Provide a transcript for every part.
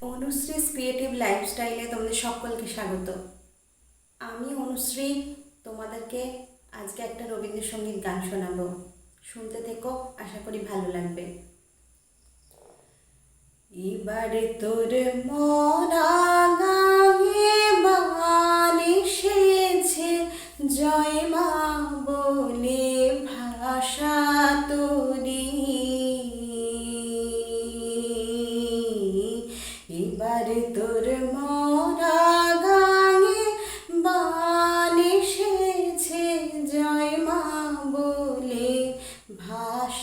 অনুশ্রীস creative লাইফস্টাইলে তোমাদের সকলকে স্বাগত। আমি অনুশ্রী, তোমাদেরকে আজকে একটা রবীন্দ্রসঙ্গীত গান শোনাবো। শুনতে থেকো, আশা করি ভালো লাগবে। এবারে তোর মরা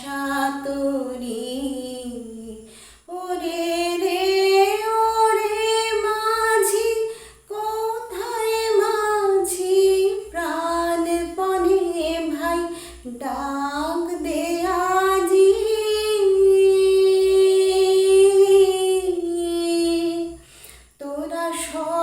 ভাষা তোরি ওরে রে, ওরে মাঝি, কোথায় মাঝি? প্রাণপণে ভাই, ডাক দে আজি। তোরা সবাই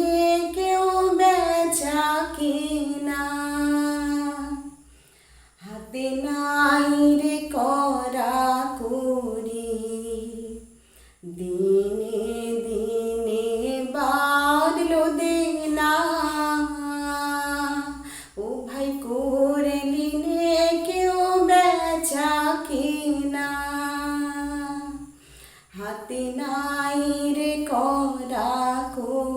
হাতে রে করা করি দিনে দিনে বাড়লো দেনা ও ভাই করে নিনে কেউ বেচা কিনা। হাতে নাই রে করা করি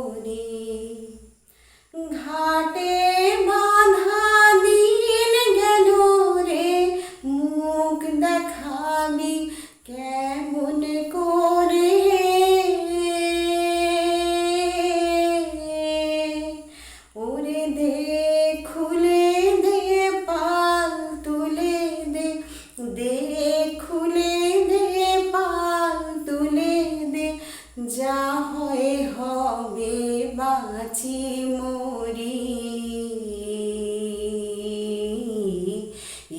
বাঁচি মরি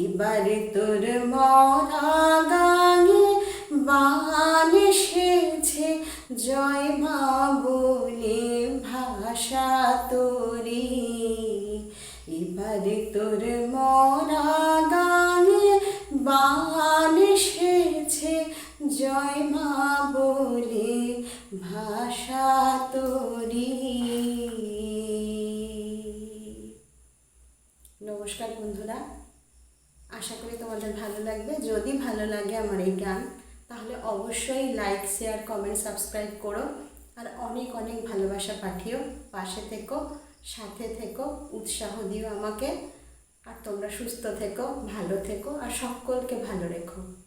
এবার তোর মরা গাঙে বান এসেছে জয় মা বলে ভাষা তোরি এবার তোর মরা গাঙে বান এসেছে জয় মা বলে ভাষা তোরি নমস্কার বন্ধুরা। আশা করি তোমাদের ভালো লাগবে। যদি ভালো লাগে আমার এই গান, তাহলে অবশ্যই লাইক শেয়ার কমেন্ট সাবস্ক্রাইব করো। আর অনেক অনেক ভালোবাসা পাঠিও। পাশে থেকো, সাথে থেকো, উৎসাহ দিও আমাকে। আর তোমরা সুস্থ থেকো, ভালো থেকো, আর সকলকে ভালো রেখো।